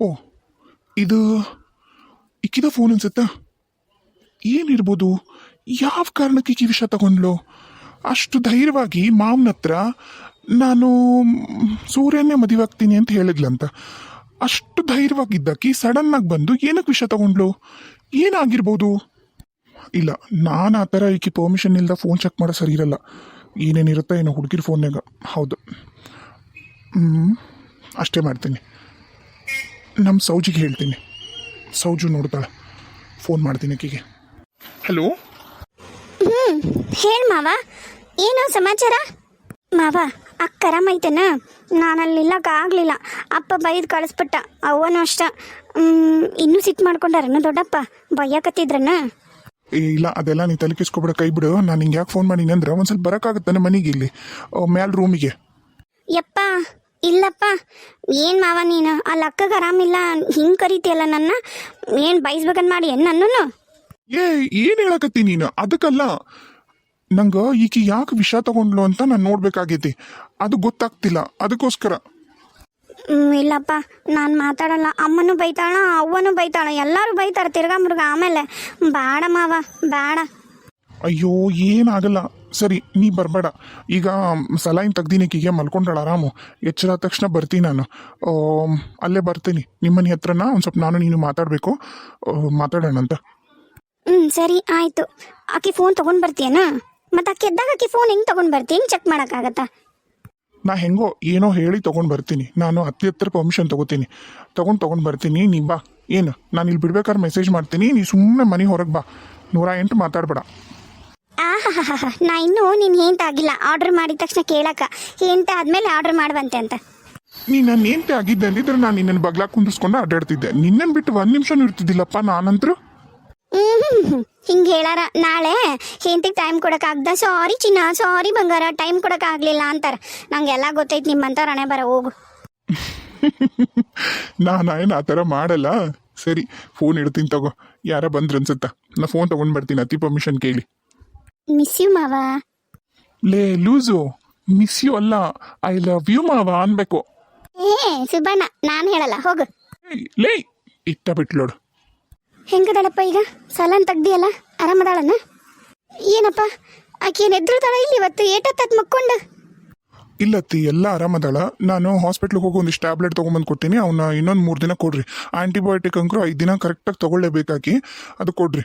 ಓ, ಇದು ಇಕ್ಕಿದ ಫೋನ್ ಅನ್ಸುತ್ತಾ? ಏನಿರ್ಬೋದು, ಯಾವ ಕಾರಣಕ್ಕೆ ಈ ವಿಷಯ ತಗೊಂಡ್ಲು? ಅಷ್ಟು ಧೈರ್ಯವಾಗಿ ಮಾವನ ಹತ್ರ ನಾನು ಸೂರ್ಯನೇ ಮದುವೆ ಆಗ್ತೀನಿ ಅಂತ ಹೇಳಿದ್ಲಂತ. ಅಷ್ಟು ಧೈರ್ಯವಾಗಿದ್ದಕ್ಕಿ ಸಡನ್ ಆಗಿ ಬಂದು ಏನಕ್ಕೆ ವಿಷಯ ತಗೊಂಡ್ಲು? ಏನಾಗಿರ್ಬೋದು? ಇಲ್ಲ, ನಾನು ಆ ಥರ ಈಕೆ ಪರ್ಮಿಷನ್ ಇಲ್ಲದ ಫೋನ್ ಚೆಕ್ ಮಾಡೋ ಸರಿ ಇರಲ್ಲ. ಏನೇನಿರುತ್ತೆ ಏನೋ ಹುಡುಗಿರ ಫೋನ್ಯಾಗ ಹೌದು. ಹ್ಞೂ ಅಷ್ಟೇ ಮಾಡ್ತೀನಿ. ನಮ್ಮ ಸೌಜಿಗೆ ಹೇಳ್ತೀನಿ. ಸೌಜು ನೋಡ್ತಾಳೆ. ಫೋನ್ ಮಾಡ್ತೀನಿ ಆಕೆಗೆ. ಹಲೋ? ಹೇಳಿ ಮಾವ. ಏನು ಸಮಾಚಾರ? ಮಾವ ಅಕ್ಕರ ಮೈತನ ನಾನು ಅಲ್ಲಿ ನಿಲ್ಲಕ್ಕಾಗಲಿಲ್ಲ ಅಪ್ಪ ಬೈದು ಕಳಿಸ್ಬಿಟ್ಟ. ಅವನು ಅಷ್ಟ. ಇನ್ನೂ ಸಿಟ್ಟು ಮಾಡ್ಕೊಂಡಾರನ ದೊಡ್ಡಪ್ಪ? ಬಯ್ಯಾಕತ್ತಿದ್ರನ ಇಲ್ಲ ಅದೆಲ್ಲ ನೀ ತಲೆ ಕೆಸ್ಕೊಬೇಡ ಕೈ ಬಿಡು. ನಾನು ಯಾಕೆ ಫೋನ್ ಮಾಡೀನಿ ಅಂದ್ರೆ ಒಂದು ಸ್ವಲ್ಪ ಬರೋಕ್ಕಾಗುತ್ತೆ ನಮ್ಮ ಮನೆಗೆ ಇಲ್ಲಿ ಮ್ಯಾಲ ರೂಮಿಗೆ ಯಪ್ಪ ಇಲ್ಲಪ್ಪ ಏನು ಮಾವ ನೀನು? ಅಲ್ಲಿ ಅಕ್ಕಗೆ ಆರಾಮಿಲ್ಲ ಹಿಂಗೆ ಕರಿತೀಯಲ್ಲ ನನ್ನ? ಏನು ಬೈಸ್ಬೇಕಂತ ಮಾಡಿ ಏನು ನನ್ನನ್ನು? ಏ ಏನ್ ಹೇಳಕತ್ತಿ ನೀನು? ಅದಕ್ಕಲ್ಲ ನಂಗ ಈಕಿ ಯಾಕೆ ವಿಷ ತಗೊಂಡ್ಲು ಅಂತ ನಾನು ನೋಡ್ಬೇಕಾಗೈತಿ. ಅದು ಗೊತ್ತಾಗ್ತಿಲ್ಲ ಅದಕ್ಕೋಸ್ಕರ. ಹ್ಮ್, ಇಲ್ಲಪ್ಪ ನಾನು ಮಾತಾಡಲ್ಲ. ಅಮ್ಮನೂ ಬೈತಾಳ ಅವ್ವನೂ ಬೈತಾಳ. ಎಲ್ಲರೂ ಬೈತಾರೆ ತಿರ್ಗಾ ಮುರ್ಗ. ಆಮೇಲೆ ಬೇಡ ಮಾವ ಬೇಡ. ಅಯ್ಯೋ ಏನಾಗಲ್ಲ ಸರಿ ನೀ ಬರಬೇಡ. ಈಗ ಸಲೈನ್ ತೆಗ್ದಿನಿಕಿಗೆ ಮಲ್ಕೊಂಡಾಳ ಆರಾಮು. ಎಚ್ಚರ ತಕ್ಷಣ ಬರ್ತೀನಿ ನಾನು. ಅಲ್ಲೇ ಬರ್ತೀನಿ. ನಿಮ್ಮನೆ ಹತ್ರನ ಒಂದು ಸ್ವಲ್ಪ ನಾನು ನೀನು ಮಾತಾಡಬೇಕು. ಮಾತಾಡೋಣಂತ. ಹ್ಞೂ ಸರಿ ಆಯಿತು. ಆಕೆ ಫೋನ್ ತೊಗೊಂಡು ಬರ್ತೀಯನಾ? ಮತ್ತು ಆಕೆ ಎದ್ದಾಗ ಆಕೆ ಫೋನ್ ಹೆಂಗೆ ತೊಗೊಂಡು ಬರ್ತೀನಿ ಹೆಂಗೆ ಚೆಕ್ ಮಾಡೋಕ್ಕಾಗತ್ತಾ? ನಾ ಹೆಂಗೋ ಏನೋ ಹೇಳಿ ತೊಗೊಂಡು ಬರ್ತೀನಿ. ನಾನು ಹತ್ತಿ ಹತ್ರ ಪರ್ಮಿಷನ್ ತಗೋತೀನಿ. ತೊಗೊಂಡು ತೊಗೊಂಡು ಬರ್ತೀನಿ. ನೀ ಬಾ. ಏನು ನಾನು ಇಲ್ಲಿ ಬಿಡ್ಬೇಕಾದ್ರೆ ಮೆಸೇಜ್ ಮಾಡ್ತೀನಿ. ನೀ ಸುಮ್ಮನೆ ಮನೆ ಹೊರಗೆ ಬಾ. ನೂರ ಎಂಟು ಮಾತಾಡಬೇಡ. ಆಹಾಹಾಹಾ ನಾ ಇನ್ನೂ ನೀನು ಹೇಂತ ಆಗಿಲ್ಲ. ಆರ್ಡ್ರ್ ಮಾಡಿದ ತಕ್ಷಣ ಕೇಳಕ್ಕ. ಹೇಂತ ಆದಮೇಲೆ ಆರ್ಡರ್ ಮಾಡುವಂತೆ ಅಂತ. ನೀ ನನ್ನ ಏಂತೆ ಆಗಿದ್ದೆ ಅಂದಿದ್ರೆ ನಾನು ನಿನ್ನನ್ನು ಬಗ್ಲಾಗ ಕುಂದಿಸ್ಕೊಂಡು ಅಡ್ಡಾಡ್ತಿದ್ದೆ. ನಿನ್ನನ್ನು ಬಿಟ್ಟು ಒಂದು ನಿಮಿಷನೂ ಇರ್ತಿದ್ದಿಲ್ಲಪ್ಪ ನಾನಂತರೂ? ಹಿಂಗೆ ಹೇಳಾರ. ನಾಳೆ ಹೆಂತಿಗೆ ಟೈಮ್ ಕೊಡೋಕ್ಕಾಗ್ದ ಸಾರಿ ಚಿನ್ನ ಸಾರಿ ಬಂಗಾರ. ಟೈಮ್ ಕೊಡೋಕ್ಕಾಗಲಿಲ್ಲ ಅಂತಾರೆ. ನಂಗೆಲ್ಲ ಗೊತ್ತೈತೆ ನಿಮ್ಮಂತ ರಣೆ ಬರ ಹೋಗು. ನಾನು ಏನು ಆ ಥರ ಮಾಡಲ್ಲ. ಸರಿ ಫೋನ್ ಇಡ್ತೀನಿ ತಗೋ. ಯಾರ ಬಂದ್ರು ಅನ್ಸುತ್ತಾ? ನಾ ಫೋನ್ ತಗೊಂಡ್ ಬರ್ತೀನಿ. ಅತಿ ಪರ್ಮಿಷನ್ ಕೇಳಿ. ಮಿಸ್ ಯು ಮಾವ. ಲೇ ಲೂಸು ಮಿಸ್ ಯು ಅಲ್ಲ. ಐ ಲವ್ ಯು ಮಾವ ಅನ್ಬೇಕು. ಏ ಸುಬ್ಬಣ್ಣ ನಾನು ಹೇಳಲ್ಲ ಹೋಗು. ಏಯ್, ಲೇ ಇಟ್ಟ ಬಿಟ್ಲೋಡು ಹೆಂಗದಾಳಪ್ಪ ಈಗ? ಸಾಲನ್ ತೆಗ್ದಿಯಲ್ಲ? ಆರಾಮದಾಳನ? ಏನಪ್ಪ? ಆಕೆ ಏನು ಎದ್ರುದಾಳ ಇಲ್ಲಿ ಇವತ್ತು? ಏಟತ್ತದ್ ಮಕ್ಕೊಂಡು. ಇಲ್ಲತ್ತಿ ಎಲ್ಲ ಆರಾಮದಾಳ. ನಾನು ಹಾಸ್ಪಿಟ್ಲಿಗೆ ಹೋಗಿ ಒಂದಿಷ್ಟು ಟ್ಯಾಬ್ಲೆಟ್ ತೊಗೊಂಬಂದು ಕೊಡ್ತೀನಿ. ಅವನ್ನ ಇನ್ನೊಂದು ಮೂರು ದಿನ ಕೊಡ್ರಿ. ಆಂಟಿಬಯೋಟಿಕ್ ಅಂಕರು ಐದು ದಿನ ಕರೆಕ್ಟಾಗಿ ತೊಗೊಳ್ಳೇಬೇಕಾಗಿ ಅದು ಕೊಡ್ರಿ.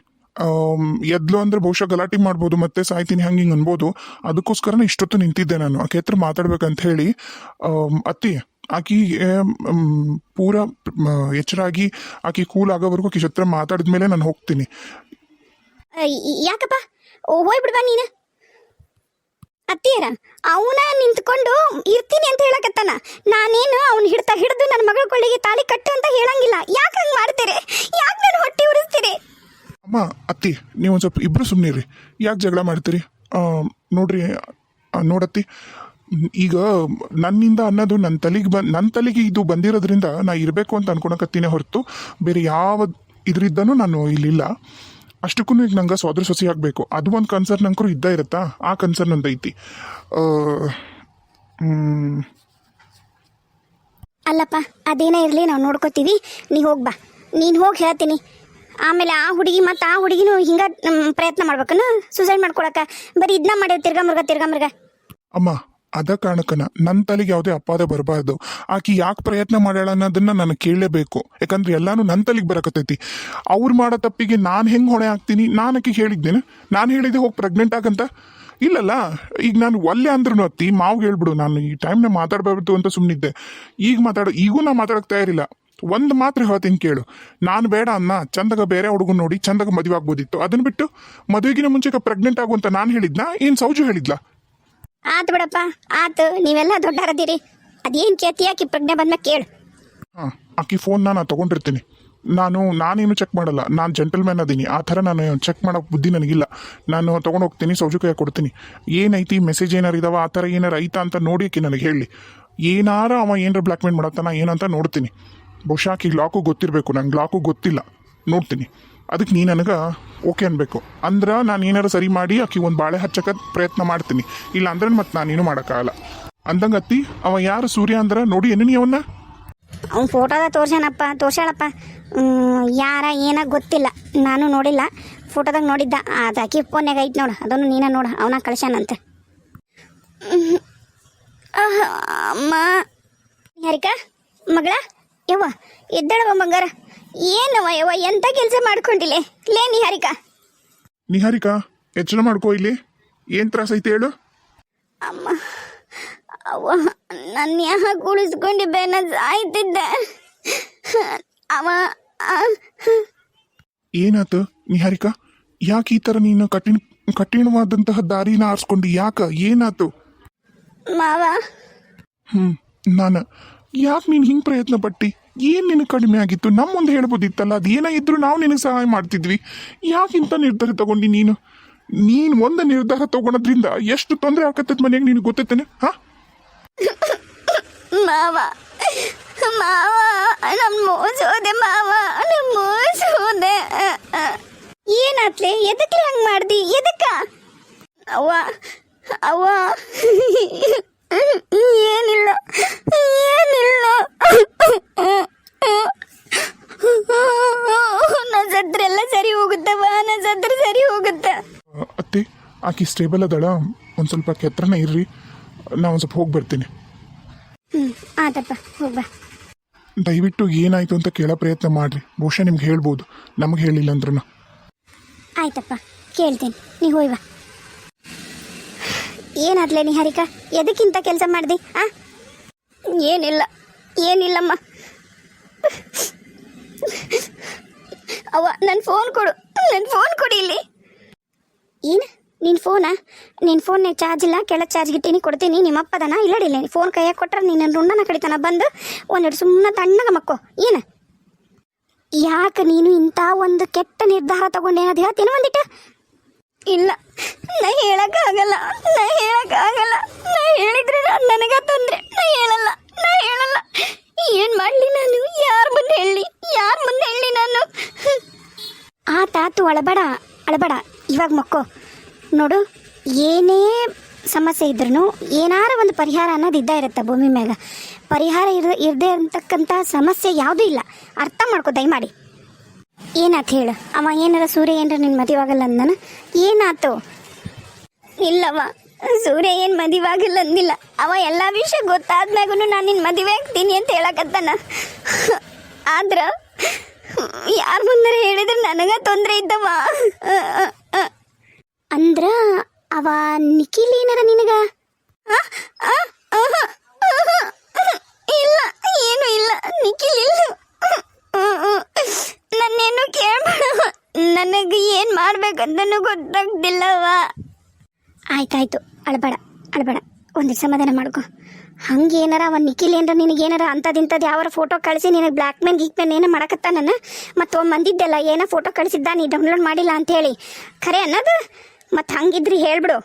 ಎದ್ಲು ಅಂದ್ರೆ ಬಹುಶಃ ಗಲಾಟೆ ಮಾಡ್ಬೋದು, ಮತ್ತೆ ಸಾಯ್ತೀನಿ, ಹಂಗೆ ಹಿಂಗೆ ಅನ್ಬೋದು. ಅದಕ್ಕೋಸ್ಕರನೇ ಇಷ್ಟೊತ್ತು ನಿಂತಿದ್ದೆ ನಾನು. ಆಕೆ ಹತ್ರ ಮಾತಾಡ್ಬೇಕಂತ ಹೇಳಿ ಅತ್ತಿ, ಆಕಿ ಪೂರ ಎಚ್ಚರಾಗಿ ಆಕಿ ಕೂಲ್ ಆಗೋವರೆಗೂ ಆಕಿ ಹತ್ರ ಮಾತಾಡಿದ್ಮೇಲೆ ನಾನು ಹೋಗ್ತೀನಿ. ಯಾಕಪ್ಪ? ಓ ಹೋಯ್ಬಿಡ್ಬಾ ನೀನು? ಅತ್ತಿಯರ ಅವನ ನಿಂತ್ಕೊಂಡು ಇರ್ತೀನಿ ಅಂತ ಹೇಳಕತ್ತಾನ. ನಾನೇನು ಅವ್ನು ಹಿಡ್ತಾ ಹಿಡಿದು ನನ್ನ ಮಗಳ ಕೊಳ್ಳಿಗೆ ತಾಳಿ ಕಟ್ಟು ಅಂತ ಹೇಳಂಗಿಲ್ಲ. ಯಾಕೆ ಹಂಗೆ ಮಾಡ್ತೀರಿ? ಯಾಕೆ ನಾನು ಹೊಟ್ಟೆ ಉರಿಸ್ತೀರಿ? ಅಮ್ಮ, ಅತ್ತಿ ನೀವು ಒಂದು ಸ್ವಲ್ಪ ಇಬ್ಬರು ಸುಮ್ಮನಿರಿ ಯಾಕೆ ಜಗಳ ಮಾಡ್ತೀರಿ? ನೋಡ್ರಿ ನೋಡತ್ತಿ. ಈಗ ನನ್ನಿಂದ ಅನ್ನೋದು ನನ್ನ ತಲೆಗೆ ಬಂದು ನನ್ನ ತಲೆಗೆ ಇದು ಬಂದಿರೋದ್ರಿಂದ ನಾ ಇರಬೇಕು ಅಂತ ಅನ್ಕೊಳಕತ್ತೀನಿ ಹೊರತು ಬೇರೆ ಯಾವ ಇದರಿದ್ದನೂ ನಾನು ಇಲ್ಲಿಲ್ಲ. ಅಷ್ಟಕ್ಕೂ ಈಗ ನಂಗೆ ಸೋದರ ಸೊಸಿ ಆಗಬೇಕು. ಅದು ಒಂದು ಕನ್ಸರ್ನ್ ಅಂಕರು ಇದ್ದೇ ಇರುತ್ತಾ? ಆ ಕನ್ಸರ್ನ್ ಒಂದು ಐತಿ. ಅಲ್ಲಪ್ಪ, ಅದೇನೇ ಇರಲಿ, ನಾವು ನೋಡ್ಕೋತೀವಿ. ನೀ ಹೋಗ್ಬಾ ನೀನು ಹೋಗಿ ಹೇಳ್ತೀನಿ. ಆಮೇಲೆ ಆ ಹುಡುಗಿ ಮತ್ತು ಆ ಹುಡುಗಿನೂ ಹಿಂಗ ಪ್ರಯತ್ನ ಮಾಡ್ಬೇಕನ? ಸುಸೈಡ್ ಮಾಡ್ಕೊಳಕ. ಬರೀ ಇದನ್ನ ಮಾಡಿ ತಿರ್ಗಾ ಮೃಗ ತಿರ್ಗಾ ಮೃಗ. ಅಮ್ಮ, ಅದ ಕಾರಣಕ್ಕನ ನನ್ನ ತಲೆಗೆ ಯಾವುದೇ ಅಪಾದ ಬರಬಾರ್ದು. ಆಕಿ ಯಾಕೆ ಪ್ರಯತ್ನ ಮಾಡ್ಯಾಳ ಅನ್ನೋದನ್ನ ನಾನು ಕೇಳಲೇಬೇಕು. ಯಾಕಂದ್ರೆ ಎಲ್ಲಾನು ನನ್ನ ತಲೆಗೆ ಬರಕತ್ತೈತಿ. ಅವ್ರು ಮಾಡೋ ತಪ್ಪಿಗೆ ನಾನು ಹೆಂಗೆ ಹೊಣೆ ಆಗ್ತೀನಿ? ನಾನು ಆಕಿಗೆ ಹೇಳಿದ್ದೇನೆ ನಾನು ಹೇಳಿದೆ ಹೋಗಿ ಪ್ರೆಗ್ನೆಂಟ್ ಆಗಂತ? ಇಲ್ಲಲ್ಲ, ಈಗ ನಾನು ಒಲ್ಲೆ ಅಂದ್ರೂ ಅತ್ತಿ ಮಾವು ಹೇಳ್ಬಿಡು, ನಾನು ಈ ಟೈಮ್ನ ಮಾತಾಡಬಾರ್ದು ಅಂತ ಸುಮ್ಮನಿದ್ದೆ ಈಗ ಮಾತಾಡೋ, ಈಗೂ ನಾ ಮಾತಾಡಕ್ಕೆ ತಯಾರಿಲ್ಲ. ಒಂದು ಮಾತ್ರ ಹೇಳ್ತೀನಿ ಕೇಳು. ನಾನು ಬೇಡ ಅನ್ನ ಚಂದಗ ಬೇರೆ ಹುಡುಗನ್ ನೋಡಿ ಚಂದಗ ಮದುವೆ ಆಗ್ಬೋದಿತ್ತು. ಅದನ್ನ ಬಿಟ್ಟು ಮದುವೆಗಿನ ಮುಂಚೆಗೆ ಪ್ರೆಗ್ನೆಂಟ್ ಆಗುವಂತ ನಾನು ಹೇಳಿದ್ನಾ ಏನು ಸೌಜು ಹೇಳಿದ್ಲಾ? ಆತು ಬಿಡಪ್ಪ ಆತು. ನೀವೆಲ್ಲ ದೊಡ್ಡಾರದಿರಿ ಅದೇನು ಕೇತಿ ಆಕಿ ಪ್ರಜ್ಞೆ ಬಂದ ಕೇಳು. ಹಾಂ ಆಕಿ ಫೋನ್ ನಾನು ತಗೊಂಡಿರ್ತೀನಿ. ನಾನು ನಾನೇನು ಚೆಕ್ ಮಾಡಲ್ಲ. ನಾನು ಜೆಂಟಲ್ಮ್ಯಾನ್ ಅದೀನಿ. ಆ ಥರ ನಾನು ಚೆಕ್ ಮಾಡೋ ಬುದ್ಧಿ ನನಗಿಲ್ಲ. ನಾನು ತೊಗೊಂಡು ಹೋಗ್ತೀನಿ ಸೌಜು ಕೈಯಾಗ ಕೊಡ್ತೀನಿ. ಏನೈತಿ? ಮೆಸೇಜ್ ಏನಾರು ಇದಾವ? ಆ ಥರ ಏನಾರು ಐತಾ ಅಂತ ನೋಡಿ ಆಕಿ ನನಗೆ ಹೇಳಿ. ಏನಾರ ಅವ ಏನಾರ ಬ್ಲ್ಯಾಕ್ಮೇಲ್ ಮಾಡತ್ತಾನ ಏನಂತ ನೋಡ್ತೀನಿ. ಬಹುಶಃ ಆಕಿಗೆ ಲಾಕು ಗೊತ್ತಿರಬೇಕು, ನಂಗೆ ಲಾಕು ಗೊತ್ತಿಲ್ಲ. ನೋಡ್ತೀನಿ. ಅದಕ್ಕೆ ನೀ ನನಗೆ ಓಕೆ ಅನ್ಬೇಕು. ಅಂದ್ರೆ ನಾನು ಏನಾರು ಸರಿ ಮಾಡಿ ಆಕೆ ಒಂದು ಬಾಳೆ ಹಚ್ಚಕ್ಕೆ ಪ್ರಯತ್ನ ಮಾಡ್ತೀನಿ. ಇಲ್ಲ ಅಂದ್ರೆ ಮತ್ತೆ ನಾನೇನು ಮಾಡೋಕ್ಕಾಗಲ್ಲ. ಅಂದಂಗೆ ಅತ್ತಿ, ಅವ ಯಾರು ಸೂರ್ಯ ಅಂದ್ರೆ ನೋಡಿ ಏನು ನೀ ಅವನ್ನ? ಅವ್ನು ಫೋಟೋದ ತೋರ್ಸ್ಯಾನಪ್ಪ, ತೋರ್ಸ್ಯಾಳಪ್ಪ. ಯಾರ ಏನ ಗೊತ್ತಿಲ್ಲ. ನಾನು ನೋಡಿಲ್ಲ. ಫೋಟೋದಾಗ ನೋಡಿದ್ದ. ಅದು ಆಕಿ ಫೋನ್ಯಾಗ ಐತೆ ನೋಡು. ಅದನ್ನು ನೀನ ನೋಡು. ಅವನ ಕಳ್ಸ್ಯಾನಂತೆ. ಅಮ್ಮ. ಯಾರಿಕ? ಮಗಳ? ಯವ್ವ ಎದ್ದಳವ ಬಂಗಾರ. ಏನವ ಯವ್ವ ಎಂತ ಕೆಲಸ ಮಾಡ್ಕೊಂಡಿಲ್ಲ ಲೇ ನಿಹಾರಿಕಾ. ನಿಹಾರಿಕಾ ಎಚ್ಚರ ಮಾಡ್ಕೋ ಇಲ್ಲಿ. ಏನ್ ತ್ರಾಸ ಐತೆ ಹೇಳು. ಅಮ್ಮ ಅವ್ವ ನನ್ನ ಯಾಕೆ ಉಳಿಸ್ಕೊಂಡು ಬೇನ ಸಾಯ್ತಿದ್ದೆ ಅವ ಆ, ಏನಾತು ನಿಹಾರಿಕಾ? ಯಾಕೆ ಈ ತರ ನೀನು ಕಠಿಣ ಕಠಿಣವಾದಂತಹ ದಾರಿನ ಆರಿಸ್ಕೊಂಡು ಯಾಕ? ಏನಾತು? ಮಾವ. ಹ್ಮ್ ನಾನು ಯಾಕೆ ನೀನು ಹಿಂಗೆ ಪ್ರಯತ್ನ ಪಟ್ಟಿ? ಏನು ನಿನಗೆ ಕಡಿಮೆ ಆಗಿತ್ತು? ನಮ್ಮ ಮುಂದೆ ಹೇಳ್ಬೋದಿತ್ತಲ್ಲ? ಏನೇ ಇದ್ರೂ ನಾವು ನಿನಗೆ ಸಹಾಯ ಮಾಡ್ತಿದ್ವಿ. ಯಾಕೆ ಇಂಥ ನಿರ್ಧಾರ ತಗೊಂಡಿ ನೀನು? ನೀನು ಒಂದು ನಿರ್ಧಾರ ತಗೊಳೋದ್ರಿಂದ ಎಷ್ಟು ತೊಂದರೆ ಆಗತ್ತದ ಮನೆಯಾಗ ನಿನಗೆ ಗೊತ್ತೈತೇನೆ? ಹಾ? ಮಾವ ಮಾವ ನಮ್ಮ ಮೋಸೋದೆ ಮಾವ ನಮ್ಮ ಮೋಸೋದೆ. ಏನಾತ್ಲೆ? ಎದಕ್ಕೆ ಹಂಗ್ ಮಾಡ್ದಿ? ಎದಕ್ಕ? ಅವ್ವ ಅವ್ವ. ಏನಿಲ್ಲ ನಾ ಸತ್ರೆಲ್ಲ ಸರಿ ಹೋಗುತ್ತವ ನಾ ಸತ್ರ ಸರಿ ಹೋಗುತ್ತೆ ಆ, ಅತ್ತೆ ಆಕಿ ಸ್ಟೇಬಲ್ ಅದಳ ಒಂದು ಸ್ವಲ್ಪ ಕೆತ್ತರನೇ ಇರ್ರಿ ನಾ ಒಂದು ಸ್ವಲ್ಪ ಹೋಗಿ ಬರ್ತೀನಿ. ಹ್ಞೂ ಆತಪ್ಪ ಹೋಗ್ಬಾ ದಯವಿಟ್ಟು ಏನಾಯ್ತು ಅಂತ ಕೇಳೋ ಪ್ರಯತ್ನ ಮಾಡ್ರಿ. ಬಹುಶಃ ನಿಮ್ಗೆ ಹೇಳ್ಬೋದು ನಮಗೆ ಹೇಳಿಲ್ಲ ಅಂದ್ರೂ ಆಯ್ತಪ್ಪ ಕೇಳ್ತೀನಿ ನೀ ಹೋಯ್ವ ಏನಾದ್ಲೆ ಹರಿಕ? ಎದಕ್ಕಿಂತ ಕೆಲಸ ಮಾಡಿದೆ ಆ? ಏನಿಲ್ಲ ಏನಿಲ್ಲಮ್ಮ. ಅವ್ವ ನನ್ನ ಫೋನ್ ಕೊಡು ನನ್ನ ಫೋನ್ ಕೊಡಿ ಇಲ್ಲಿ. ಏನು? ನಿನ್ನ ಫೋನಾ ನಿನ್ನ ಫೋನ್ ಚಾರ್ಜ್ ಇಲ್ಲ, ಕೆಳಗೆ ಚಾರ್ಜ್ ಗಿಟ್ಟಿನಿ ಕೊಡ್ತೀನಿ. ನಿಮ್ಮ ಅಪ್ಪದನ ಇಲ್ಲಡಿಲ್ಲ ಫೋನ್ ಕೈಯಾಗ ಕೊಟ್ರೆ ನಿನ್ನ ರುಂಡನ ಕಡಿತನ ಬಂದು ಒಂದೆರಡು ಸುಮ್ಮನೆ ತಣ್ಣಗ ಮಕ್ಕೋ. ಏನು? ಯಾಕೆ ನೀನು ಇಂಥ ಒಂದು ಕೆಟ್ಟ ನಿರ್ಧಾರ ತಗೊಂಡೆ ಅದು ಹೇಳ್ತೀನಿ ಒಂದಿಟ್ಟು? ಇಲ್ಲ, ನಾ ಹೇಳಕ್ಕಾಗಲ್ಲ. ನಾ ಹೇಳಕ್ಕಾಗಲ್ಲ. ನಾ ಹೇಳಿದ್ರೆ ನನಗೆ ತೊಂದ್ರೆ. ನಾ ಹೇಳಲ್ಲ. ನಾ ಹೇಳಲ್ಲ. ಏನ್ ಮಾಡ್ಲಿ ನಾನು? ಯಾರ ಮುಂದೆ ಹೇಳಿ? ಯಾರ ಮುಂದೆ ಹೇಳಿ ನಾನು? ಆ ತಾತು ಅಳಬಡ ಅಳಬಡ. ಇವಾಗ ಮಕ್ಕೋ. ನೋಡು, ಏನೇ ಸಮಸ್ಯೆ ಇದ್ರೂ ಏನಾರ ಒಂದು ಪರಿಹಾರ ಅನ್ನೋದು ಇದ್ದೇ ಇರುತ್ತೆ ಭೂಮಿ ಮ್ಯಾಗ. ಪರಿಹಾರ ಇರ ಇರದೇ ಇರತಕ್ಕಂಥ ಸಮಸ್ಯೆ ಯಾವುದೂ ಇಲ್ಲ. ಅರ್ಥ ಮಾಡ್ಕೋ, ದಯಮಾಡಿ. ಏನಾತ್ ಹೇಳು? ಅವ ಏನಾರ ಸೂರ್ಯ ಏನಾರ ನಿನ್ ಮದುವಾಗಲ್ಲ ಅಂದನ ಏನಾತು? ಇಲ್ಲವ ಸೂರ್ಯ ಏನು ಮದುವಾಗಿಲ್ಲ ಅಂದಿಲ್ಲ ಅವ ಎಲ್ಲ ವಿಷಯ ಗೊತ್ತಾದ್ಮ್ಯಾಗೂ ನಾನು ನಿನ್ನ ಮದುವೆ ಆಗ್ತೀನಿ ಅಂತ ಹೇಳಕತ್ತಾನ. ಆದ್ರ, ಯಾರ ಮುಂದರೆ ಹೇಳಿದ್ರೆ ನನಗ ತೊಂದರೆ ಇದ್ದವ. ಅಂದ್ರ ಅವ ನಿಖಿಲ್ ಏನಾರ ನಿನಗ? ಇಲ್ಲ ಏನು ಇಲ್ಲ. ನಿಖಿಲ್ ಇಲ್ಲ. ನನ್ನೇನು ಕೇಳಬೇಡ ನನಗೆ ಏನು ಮಾಡ್ಬೇಕಂತನೂ ಗೊತ್ತಾಗ್ತಿಲ್ಲವ ಆಯ್ತಾಯ್ತು. ಅಳಬೇಡ ಅಳಬೇಡ. ಒಂದಿಷ್ಟು ಸಮಾಧಾನ ಮಾಡ್ಕೊ. ಹಂಗೆ ಏನಾರ ಅವ ನಿಖಿಲ್ ಏನಾರ ನಿನಗೆ ಏನಾರ ಅಂಥದಿಂಥದ್ದು ಯಾವಾರ ಫೋಟೋ ಕಳಿಸಿ ನಿನಗೆ ಬ್ಲ್ಯಾಕ್ ಮೇನ್ ಗೀಕ್ ಮೇನ್ ಏನೋ ಮಾಡಕತ್ತಾನ ಮತ್ತು ಬಂದಿದ್ದೆಲ್ಲ ಏನೋ ಫೋಟೋ ಕಳಿಸಿದ್ದ ನೀ ಡೌನ್ಲೋಡ್ ಮಾಡಿಲ್ಲ ಅಂತೇಳಿ ಖರೆ ಅನ್ನೋದು? ಮತ್ತು ಹಂಗಿದ್ರಿ ಹೇಳ್ಬಿಡು.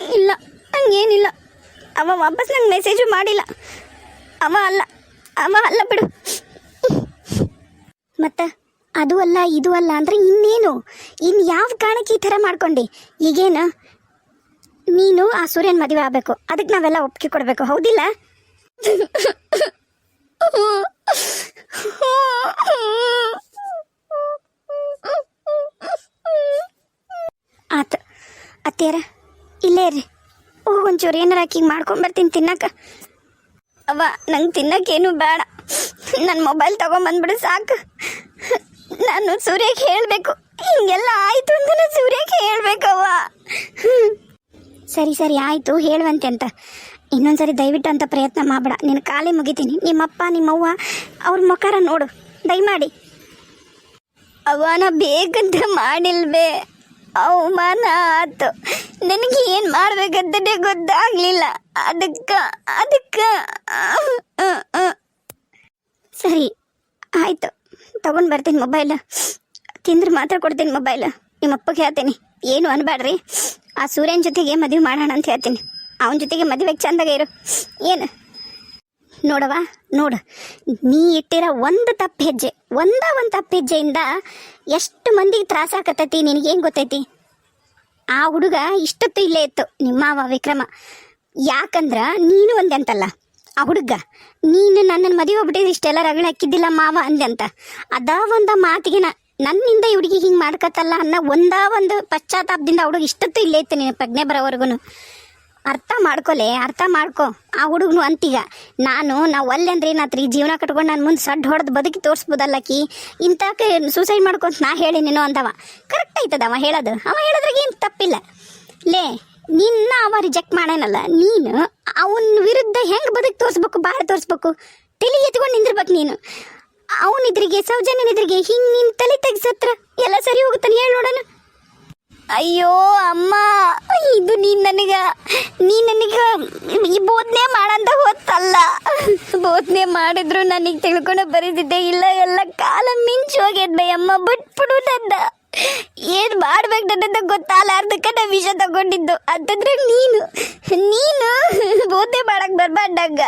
ಇಲ್ಲ, ಹಂಗೇನಿಲ್ಲ. ಅವ ವಾಪಸ್ ನಂಗೆ ಮೆಸೇಜು ಮಾಡಿಲ್ಲ. ಅವ ಅಲ್ಲ ಅವ ಅಲ್ಲ ಬಿಡು. ಮತ್ತ ಅದು ಅಲ್ಲ, ಇದು ಅಲ್ಲ ಅಂದ್ರೆ ಇನ್ನೇನು? ಇನ್ನು ಯಾವ ಕಾರಣಕ್ಕೆ ಈ ಥರ ಮಾಡ್ಕೊಂಡೆ? ಈಗೇನು? ನೀನು ಆ ಸೂರ್ಯನ ಮದುವೆ ಆಗಬೇಕು. ಅದಕ್ಕೆ ನಾವೆಲ್ಲ ಒಪ್ಪಿಗೆ ಕೊಡಬೇಕು. ಹೌದಿಲ್ಲ? ಆತ. ಅತ್ತೆಯರ, ಇಲ್ಲೇ ರೀ ಓ, ಒಂಚೂರು ಏನಾರ ಆಕಿಗೆ ಮಾಡ್ಕೊಂಬರ್ತೀನಿ ತಿನ್ನಕ. ಅವ್ವ, ನಂಗೆ ತಿನ್ನಕ್ಕೇನು ಬೇಡ. ನನ್ನ ಮೊಬೈಲ್ ತಗೊಂಬಂದ್ಬಿಡು ಸಾಕು. ನಾನು ಸೂರ್ಯಕ್ಕೆ ಹೇಳಬೇಕು. ಹಿಂಗೆಲ್ಲ ಆಯಿತು ಅಂತ ನಾನು ಸೂರ್ಯಕ್ಕೆ ಹೇಳಬೇಕವ್ವ ಸರಿ ಸರಿ, ಆಯಿತು, ಹೇಳುವಂತೆ ಅಂತ. ಇನ್ನೊಂದ್ಸರಿ ದಯವಿಟ್ಟು ಅಂತ ಪ್ರಯತ್ನ ಮಾಡಬೇಡ. ನಿನ್ನ ಕಾಲಿ ಮುಗಿತೀನಿ. ನಿಮ್ಮಪ್ಪ, ನಿಮ್ಮವ್ವ, ಅವ್ರ ಮುಖಾರ ನೋಡು. ದಯಮಾಡಿ. ಅವನ ಬೇಕಂತ ಮಾಡಿಲ್ವೇ. ಅವಮಾನ ಆತು ನನಗೆ ಏನು ಮಾಡ್ಬೇಕಂತನೇ ಗೊತ್ತಾಗ್ಲಿಲ್ಲ. ಅದಕ್ಕ ಅದಕ್ಕ ಸರಿ, ಆಯ್ತು. ತಗೊಂಡು ಬರ್ತೀನಿ ಮೊಬೈಲ್. ತಿಂದ್ರೆ ಮಾತ್ರ ಕೊಡ್ತೀನಿ ಮೊಬೈಲ್. ನಿಮ್ಮ ಅಪ್ಪಗೆ ಹೇಳ್ತೀನಿ. ಏನು ಅನ್ಬೇಡ್ರಿ ಆ ಸೂರ್ಯನ ಜೊತೆಗೆ ಮದುವೆ ಮಾಡೋಣ ಅಂತ ಹೇಳ್ತೀನಿ. ಅವನ ಜೊತೆಗೆ ಮದುವೆಗೆ ಚಂದಾಗ ಇರು. ಏನು? ನೋಡವ ನೋಡು. ನೀ ಇಟ್ಟಿರೋ ಒಂದು ತಪ್ಪು ಹೆಜ್ಜೆ ಒಂದ ಒಂದು ತಪ್ಪು ಹೆಜ್ಜೆಯಿಂದ ಎಷ್ಟು ಮಂದಿಗೆ ತ್ರಾಸ ಆಕತ್ತೈತಿ, ನಿನಗೇನು ಗೊತ್ತೈತಿ? ಆ ಹುಡುಗ ಇಷ್ಟೊತ್ತು ಇಲ್ಲೇ ಇತ್ತು, ನಿಮ್ಮ ವಿಕ್ರಮ. ಯಾಕಂದ್ರ ನೀನು ಒಂದೆ ಅಂತಲ್ಲ, ಆ ಹುಡುಗ. ನೀನು ನನ್ನನ್ನು ಮದುವೆ ಹೋಗ್ಬಿಟ್ಟಿದ್ರೆ ಇಷ್ಟೆಲ್ಲ ರಗಳ ಹಾಕಿದ್ದಿಲ್ಲ ಮಾವ ಅಂದೆ ಅಂತ. ಅದ ಒಂದು ಮಾತಿಗೆ ನನ್ನಿಂದ ಹುಡುಗಿ ಹಿಂಗೆ ಮಾಡ್ಕತ್ತಲ್ಲ ಅನ್ನೋ ಒಂದಾ ಒಂದು ಪಶ್ಚಾತ್ತಾಪದಿಂದ ಹುಡುಗ ಇಷ್ಟೊತ್ತು ಇಲ್ಲೇ ಇತ್ತು ನೀನು ಪ್ರಜ್ಞೆ ಬರೋವರೆಗೂ ಅರ್ಥ ಮಾಡ್ಕೊಲೆ, ಅರ್ಥ ಮಾಡ್ಕೊ. ಆ ಹುಡುಗನು ಅಂತೀಗ, ನಾನು, ನಾವು ಒಲ್ಲೆ ಅಂದ್ರೆ ಏನಾತ್ರಿ? ಜೀವನ ಕಟ್ಕೊಂಡು ನಾನು ಮುಂದೆ ಸಡ್ಡ ಹೊಡೆದು ಬದುಕಿ ತೋರಿಸ್ಬೋದಲ್ಲಕಿ ಇಂಥಕ್ಕೆ ಸೂಸೈಡ್ ಮಾಡ್ಕೊಂತ ನಾ ಹೇಳಿ ನೀನು ಅಂದವ ಕರೆಕ್ಟ್ ಅವ ಹೇಳೋದು. ಅವ ಹೇಳೋದ್ರಾಗ ಏನು ತಪ್ಪಿಲ್ಲ. ಲೇ, ನಿನ್ನ ಅವ ರಿಜೆಕ್ಟ್ ಮಾಡೇನಲ್ಲ ನೀನು ಅವನ ವಿರುದ್ಧ ಹೆಂಗೆ ಬದುಕಿ ತೋರಿಸ್ಬೇಕು, ಬಾಳ ತೋರಿಸ್ಬೇಕು? ತಲೆ ಎತ್ಕೊಂಡು ನಿಂದಿರ್ಬೇಕು ನೀನು. ಅವನಿದ್ರಿಗೆ, ಸೌಜನ್ಯನಿದ್ರಿಗೆ, ಹಿಂಗೆ ನಿನ್ನ ತಲೆ ತೆಗ್ಸತ್ರ ಎಲ್ಲ ಸರಿ ಹೋಗುತ್ತಾನೆ ಹೇಳಿ ನೋಡೋಣ ಅಯ್ಯೋ, ಅಮ್ಮ, ಇದು ನೀನ್ ನನಗ ನೀ ನನಗ ಈ ಬೋಧನೆ ಮಾಡಂತ ಹೊತ್ತಲ್ಲ. ಬೋಧನೆ ಮಾಡಿದ್ರು ನನಗೆ ತಿಳ್ಕೊಂಡು ಬರೀತಿದ್ದೆ ಇಲ್ಲ, ಎಲ್ಲ ಕಾಲ ಮಿಂಚು ಅಮ್ಮ, ಬಿಟ್ಬಿಡು ನನ್ನ ಏನ್ ಮಾಡ್ಬೇಕು ನನ್ನಂತ ಗೊತ್ತಾಲಾರ್ದಕ್ಕ ನಾ ವಿಷ ತಗೊಂಡಿದ್ದು. ಅಂತಂದ್ರೆ ನೀನು ನೀನು ಬೋಧನೆ ಮಾಡಕ್ ಬರ್ಬಾರ್ದಂಗ.